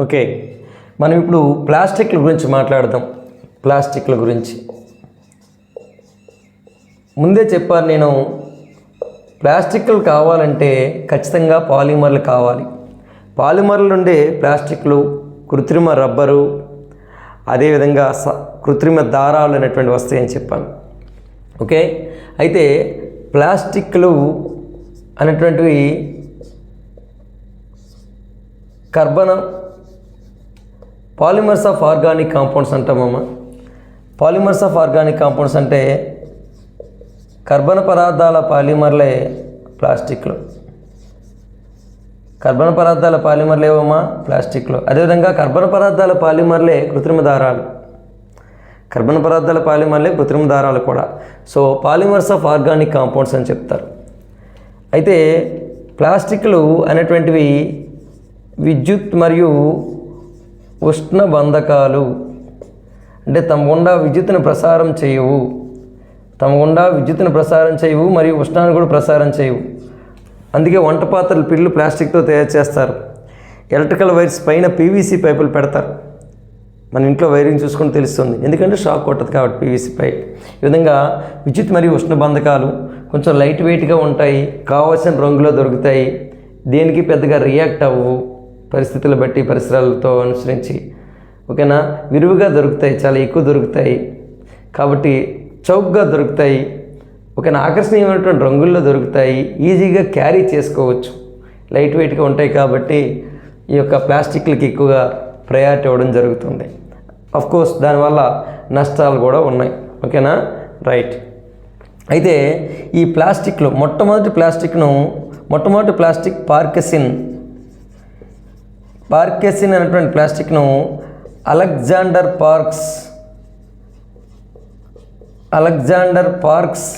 Okay. మనం ఇప్పుడు ప్లాస్టిక్ల గురించి మాట్లాడదాం. ప్లాస్టిక్ల గురించి. ముందే చెప్పాను నేను ప్లాస్టిక్లు కావాలంటే ఖచ్చితంగా పాలిమర్లు కావాలి. పాలిమర్లు ఉండే ప్లాస్టిక్లు కృత్రిమ రబ్బరు అదేవిధంగా స కృత్రిమ దారాలు అనేటువంటి వస్తాయని చెప్పాను. ఓకే? అయితే ప్లాస్టిక్లు అనేటువంటివి కర్బన పాలిమర్స్ ఆఫ్ ఆర్గానిక్ కాంపౌండ్స్ అంటామమ్మ పాలిమర్స్ ఆఫ్ ఆర్గానిక్ కాంపౌండ్స్ అంటే కర్బన పదార్థాల పాలిమర్లే ప్లాస్టిక్లు. కర్బన పదార్థాల పాలిమర్లు ఏవమ్మా? ప్లాస్టిక్లో. అదేవిధంగా కర్బన పదార్థాల పాలిమర్లే కృత్రిమ దారాలు. కర్బన పదార్థాల పాలిమర్లే కృత్రిమ దారాలు కూడా. So polymers of organic compounds అని చెప్తారు. అయితే ప్లాస్టిక్లు అనేటువంటివి విద్యుత్ మరియు ఉష్ణ బంధకాలు అంటే తమ గుండా విద్యుత్తును ప్రసారం చేయవు. తమ గుండా విద్యుత్తును ప్రసారం చేయవు మరియు ఉష్ణాన్ని కూడా ప్రసారం చేయవు. అందుకే వంట పాత్రలు పిల్లు ప్లాస్టిక్తో తయారు చేస్తారు. ఎలక్ట్రికల్ వైర్స్ పైన పీవీసీ పైపులు పెడతారు. మన ఇంట్లో వైరింగ్ చూసుకుని తెలుస్తుంది. ఎందుకంటే షాక్ కొట్టదు కాబట్టి పీవీసీ పైప్. ఈ విధంగా విద్యుత్ మరియు ఉష్ణ బంధకాలు కొంచెం లైట్ వెయిట్గా ఉంటాయి. కావాల్సిన రంగులో దొరుకుతాయి. దేనికి పెద్దగా రియాక్ట్ అవ్వవు. పరిస్థితులు బట్టి పరిసరాలతో అనుసరించి. ఓకేనా? విరివిగా దొరుకుతాయి చాలా ఎక్కువ దొరుకుతాయి. కాబట్టి చౌకగా దొరుకుతాయి. ఓకేనా? ఆకర్షణీయమైనటువంటి రంగుల్లో దొరుకుతాయి. ఈజీగా క్యారీ చేసుకోవచ్చు. లైట్ వెయిట్గా ఉంటాయి కాబట్టి ఈ యొక్క ప్లాస్టిక్లకి ఎక్కువగా ప్రయారిటీ ఇవ్వడం జరుగుతుంది. అఫ్ కోర్స్ దానివల్ల నష్టాలు కూడా ఉన్నాయి. ఓకేనా? రైట్ అయితే ఈ ప్లాస్టిక్లో మొట్టమొదటి ప్లాస్టిక్ను మొట్టమొదటి ప్లాస్టిక్ పార్కసిన్ పార్కెసిన్ అనేటువంటి ప్లాస్టిక్ను అలెగ్జాండర్ పార్క్స్ అలెగ్జాండర్ పార్క్స్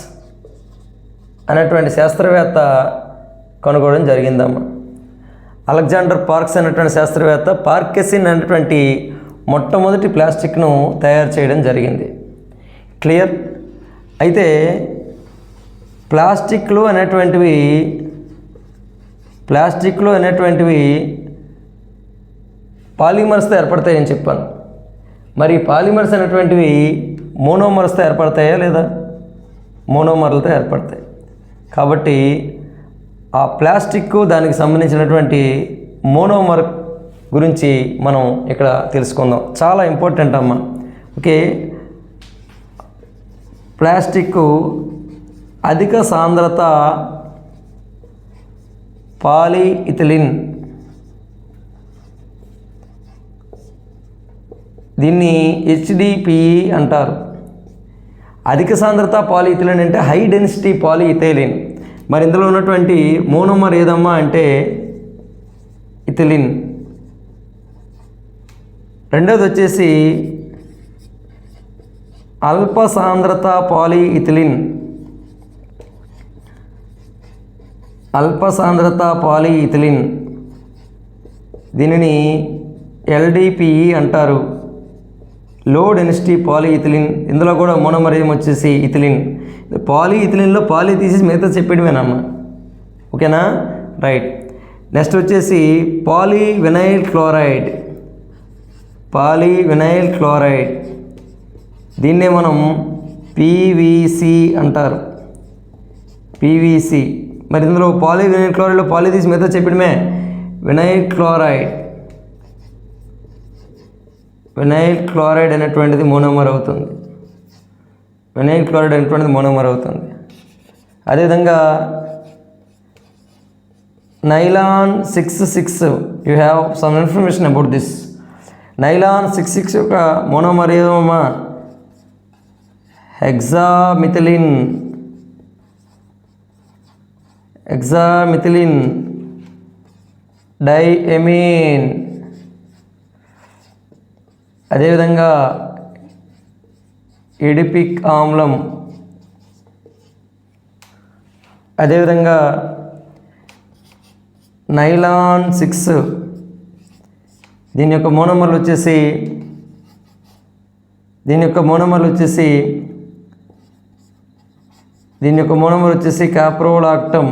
అనేటువంటి శాస్త్రవేత్త కనుగొనడం జరిగిందమ్మ. అలెగ్జాండర్ పార్క్స్ అనేటువంటి శాస్త్రవేత్త పార్కెసిన్ అనేటువంటి మొట్టమొదటి ప్లాస్టిక్ను తయారు చేయడం జరిగింది. క్లియర్? అయితే ప్లాస్టిక్లు అనేటువంటివి ప్లాస్టిక్లు అనేటువంటివి పాలిమర్స్తో ఏర్పడతాయని చెప్పాను. మరి పాలిమర్స్ అనేటువంటివి మోనోమర్స్తో ఏర్పడతాయా లేదా? మోనోమర్లతో ఏర్పడతాయి. కాబట్టి ఆ ప్లాస్టిక్ దానికి సంబంధించినటువంటి మోనోమర్ గురించి మనం ఇక్కడ తెలుసుకుందాం. చాలా ఇంపార్టెంట్ అమ్మ. ఓకే? ప్లాస్టిక్ అధిక సాంద్రత పాలీఇథిలిన్ దీన్ని హెచ్డిపిఈ అంటారు. అధిక సాంద్రత పాలీఇథిలిన్ అంటే హై డెన్సిటీ పాలిఇథైలిన్ మరి ఇందులో ఉన్నటువంటి మోనోమర్ ఏదమ్మా అంటే ఇథిలిన్ రెండోది వచ్చేసి అల్ప సాంద్రత పాలిఇథిలిన్ అల్ప సాంద్రత పాలిఇథిలిన్ దీనిని ఎల్డిపిఈ అంటారు. Low density పాలీఇథిలిన్. ఇందులో కూడా మోనోమర్ వచ్చేసి ఇథిలిన్. పాలీఇథిలిన్లో పాలీ తీసేసి మిగతా చెప్పేయడమేనమ్మా ఓకేనా? రైట్. నెక్స్ట్ వచ్చేసి poly vinyl chloride. Poly vinyl chloride. దీన్నే మనం పీవీసి అంటారు. పీవీసి మరి ఇందులో పాలీ వినైల్ క్లోరైడ్లో పాలీ తీసి మిగతా చెప్పడమే వినైల్ క్లోరైడ్. వినైల్ క్లోరైడ్ అనేటువంటిది మోనోమర్ అవుతుంది. వినైల్ క్లోరైడ్ అనేటువంటిది మోనోమర్ అవుతుంది. అదేవిధంగా nylon six six you have some information about this nylon six six యొక్క మోనోమరియోమా హెగ్జామిథిలిన్ హెగ్జామిథిలిన్ డైఎమీన్. అదేవిధంగా ఎడిపిక్ ఆమ్లం అదేవిధంగా నైలాన్ సిక్స్ దీని యొక్క మోనోమర్లు వచ్చేసి దీని యొక్క మోనోమర్లు వచ్చేసి దీని యొక్క మోనోమర్ వచ్చేసి క్యాప్రోలాక్టమ్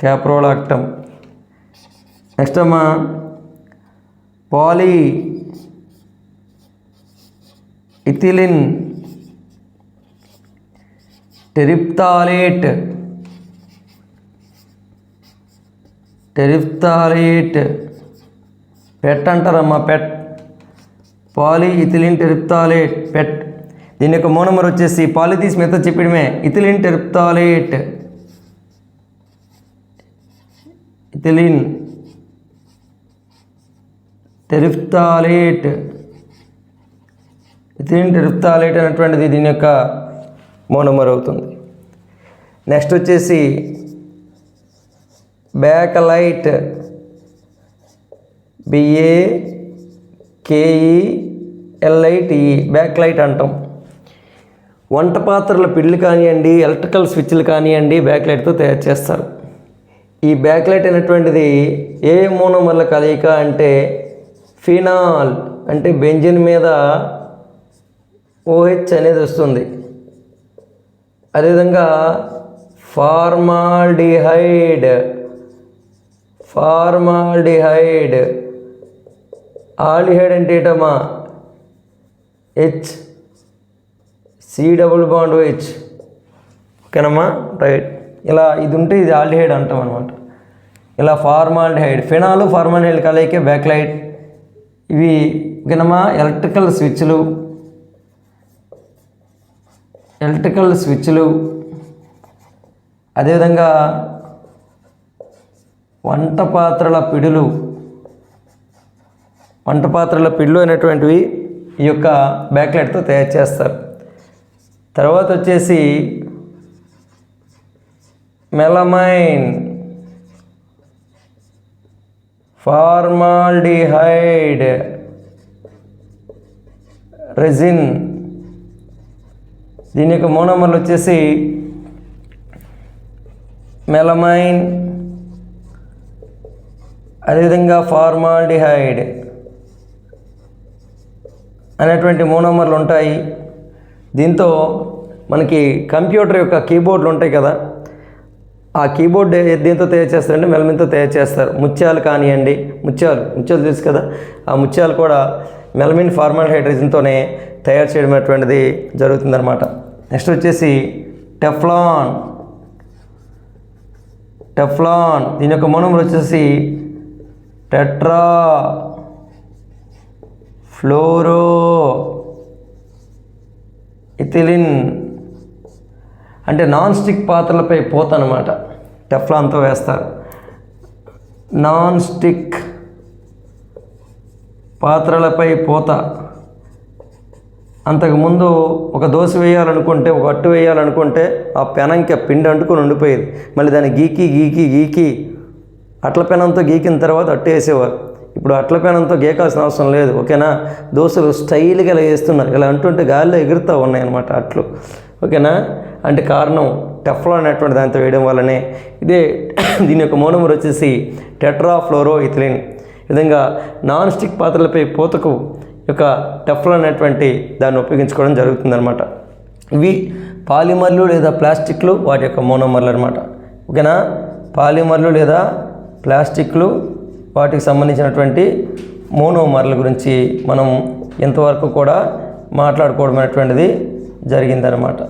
క్యాప్రోలాక్టమ్. నెక్స్ట్ అమ్మా poly ethylene terephthalate terephthalate PET అంటారమ్మా PET poly ethylene terephthalate PET దీని యొక్క మోనమర్ వచ్చేసి పాలిథీస్ మెత్త చెప్పడమే ethylene terephthalate ethylene terephthalate ethylene terephthalate అనేటువంటిది? దీని యొక్క మోనోమర్ అవుతుంది. నెక్స్ట్ వచ్చేసి bakelite B A K E L I T E bakelite అంటాం. వంట పాత్రల పిల్లు కానివ్వండి ఎలక్ట్రికల్ స్విచ్లు కానివ్వండి బ్యాక్లైట్తో తయారు చేస్తారు. ఈ బ్యాక్లైట్ అనేటువంటిది ఏ మోనోమర్ల కలయిక అంటే ఫినాల్ అంటే బెంజిన్ మీద ఓహెచ్ అనేది వస్తుంది. అదేవిధంగా ఫార్మాల్డిహైడ్ ఫార్మాల్డిహైడ్ ఆలిహైడ్ అంటే ఏటమ్మా? H C double bond H ఓకేనమ్మా? రైట్. ఇలా ఇది ఉంటే ఇది ఆల్డిహైడ్ అంటాం అనమాట ఇలా ఫార్మాల్డిహైడ్ ఫినాలు ఫార్మాల్డిహైడ్ కలయికే బ్యాక్లైట్ ఇవి ఓకేనమ్మా ఎలక్ట్రికల్ స్విచ్లు. ఎలక్ట్రికల్ స్విచ్లు. అదేవిధంగా వంట పాత్రల పిడులు. వంట పాత్రల పిడులు అనేటువంటివి ఈ యొక్క బ్యాక్లైట్తో తయారు చేస్తారు. తర్వాత వచ్చేసి మెలమైన్. ఫార్మాల్డిహైడ్ రెజిన్ దీని యొక్క మోనోమర్లు వచ్చేసి మెలమైన్ అదేవిధంగా ఫార్మాల్డిహైడ్ అనేటువంటి మోనోమర్లు ఉంటాయి. దీంతో మనకి కంప్యూటర్ యొక్క కీబోర్డులు ఉంటాయి కదా. ఆ కీబోర్డ్ ఏ- తయారు చేస్తారంటే మెలమిన్తో తయారు చేస్తారు. ముత్యాలు కానివ్వండి ముత్యాలు ముత్యాలు తెలుసు కదా? ఆ ముత్యాలు కూడా మెలమిన్ ఫార్మల్ హైడ్రోజన్తోనే తయారు చేయడం అటువంటిది జరుగుతుందన్నమాట. నెక్స్ట్ వచ్చేసి టెఫ్లాన్. టెఫ్లాన్. దీని యొక్క మోనోమర్ వచ్చేసి టెట్రా ఫ్లోరో ఇథిలిన్. అంటే నాన్ స్టిక్ పాత్రలపై పోత అనమాట టెఫ్లాన్తో వేస్తారు. నాన్ స్టిక్ పాత్రలపై పోత. అంతకుముందు ఒక దోశ వేయాలనుకుంటే ఒక అట్టు వేయాలనుకుంటే ఆ పెనంకి ఆ పిండి అంటుకొని ఉండిపోయేది. మళ్ళీ దాన్ని గీకి గీకి గీకి. అట్ల పెనంతో గీకిన తర్వాత అట్టు వేసేవారు. ఇప్పుడు అట్ల పెనంతో గీకాల్సిన అవసరం లేదు. ఓకేనా? దోశలు స్టైల్గా ఇలా వేస్తున్నారు. ఇలా అంటుంటే గాలిలో ఎగురుతూ ఉన్నాయనమాట అట్లు. ఓకేనా? అంటే కారణం టెఫ్లా అనేటువంటి దాంతో వేయడం వల్లనే ఇదే దీని యొక్క మోనోమర్ వచ్చేసి టెట్రా ఫ్లోరో ఇథిలిన్ విధంగా నాన్ స్టిక్ పాత్రలపై పూతకు యొక్క టెఫ్లా అనేటువంటి దాన్ని ఉపయోగించుకోవడం జరుగుతుందన్నమాట. ఇవి పాలిమర్లు లేదా ప్లాస్టిక్లు వాటి యొక్క మోనోమర్లు అనమాట ఓకేనా? పాలిమర్లు లేదా ప్లాస్టిక్లు వాటికి సంబంధించినటువంటి మోనోమర్ల గురించి మనం ఇంతవరకు కూడా మాట్లాడుకోవడం అనేటువంటిది జరిగిందనమాట